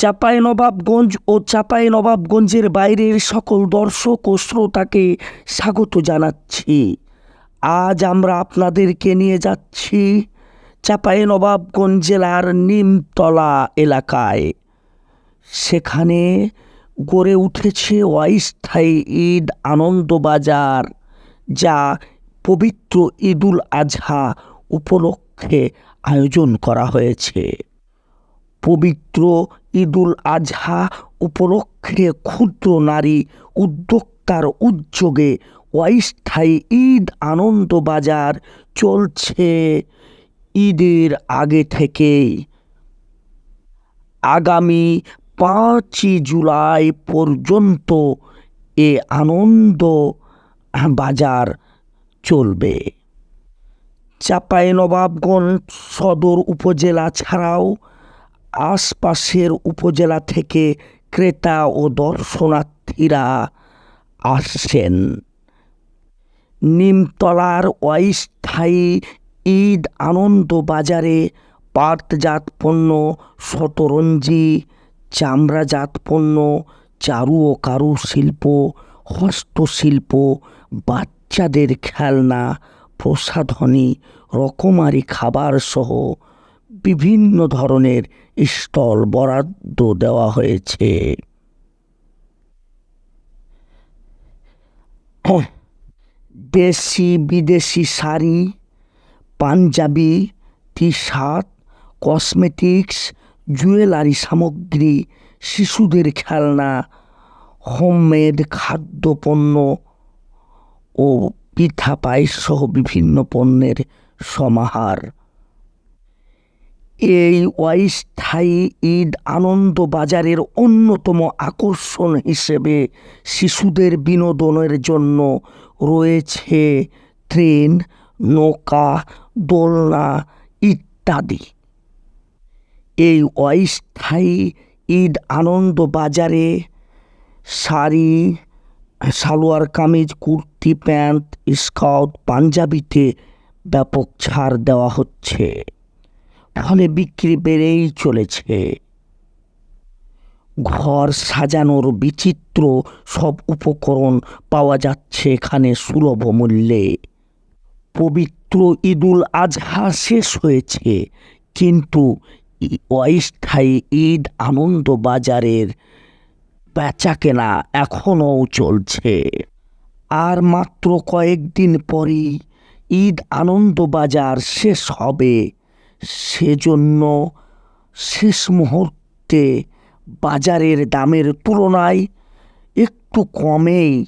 চাপাই নবাবগঞ্জ ও চাপাই নবাবগঞ্জের বাইরের সকল দর্শক ও শ্রোতাকে স্বাগত জানাচ্ছি। আজ আমরা আপনাদেরকে নিয়ে যাচ্ছি চাপাই নবাবগঞ্জ জেলার নিমতলা এলাকায়। সেখানে গড়ে উঠেছে অস্থায়ী ঈদ আনন্দবাজার, যা পবিত্র ঈদুল আজহা উপলক্ষে আয়োজন করা হয়েছে। পবিত্র ঈদুল আজহা উপলক্ষে ক্ষুদ্র নারী উদ্যোক্তার উদ্যোগে অস্থায়ী ঈদ আনন্দ বাজার চলছে ঈদের আগে থেকেই। আগামী পাঁচই জুলাই পর্যন্ত এ আনন্দ বাজার চলবে। চাঁপাইনবাবগঞ্জ সদর উপজেলা ছাড়াও আশপাশের উপজেলা থেকে ক্রেতা ও দর্শনার্থীরা আসছেন নিমতলার অস্থায়ী ঈদ আনন্দ বাজারে পাটজাত পণ্য, শতরঞ্জি, চামড়াজাত পণ্য, চারু ও কারুশিল্প, হস্তশিল্প, বাচ্চাদের খেলনা, প্রসাধনী, রকমারি খাবার সহ বিভিন্ন ধরনের স্টল বরাদ্দ দেওয়া হয়েছে। দেশি, বিদেশি sari, Punjabi T shirt cosmetics, jewellery সামগ্রী, শিশুদের খেলনা, হোমমেড খাদ্যপণ্য ও পিঠা পায়েস সহ বিভিন্ন পণ্যের সমাহার। এই অস্থায়ী ঈদ আনন্দ বাজারের অন্যতম আকর্ষণ হিসেবে শিশুদের বিনোদনের জন্য রয়েছে ট্রেন, নৌকা, দোলনা ইত্যাদি। এই অস্থায়ী ঈদ আনন্দ বাজারে শাড়ি, সালোয়ার কামিজ, কুর্তি, প্যান্ট, স্কাউট, পাঞ্জাবিতে ব্যাপক ছাড় দেওয়া হচ্ছে। ফলে বিক্রি বেড়েই চলেছে। ঘর সাজানোর বিচিত্র সব উপকরণ পাওয়া যাচ্ছে এখানে সুলভ মূল্যে। পবিত্র ঈদুল আজহা শেষ হয়েছে, কিন্তু অস্থায়ী ঈদ আনন্দ বাজারের বেচা কেনা এখনও চলছে। আর মাত্র কয়েকদিন পরেই ঈদ আনন্দ বাজার শেষ হবে। সেজন্য শেষ মুহূর্তে বাজারের দামের তুলনায় একটু কমেই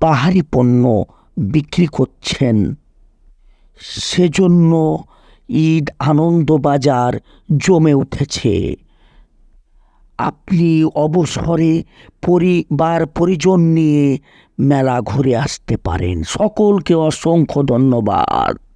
বাহারি পণ্য বিক্রি করছেন। সেজন্য ঈদ আনন্দ বাজার জমে উঠেছে। আপনি অবসরে পরিবার, পরিজন নিয়ে মেলা ঘুরে আসতে পারেন। সকলকে অসংখ্য ধন্যবাদ।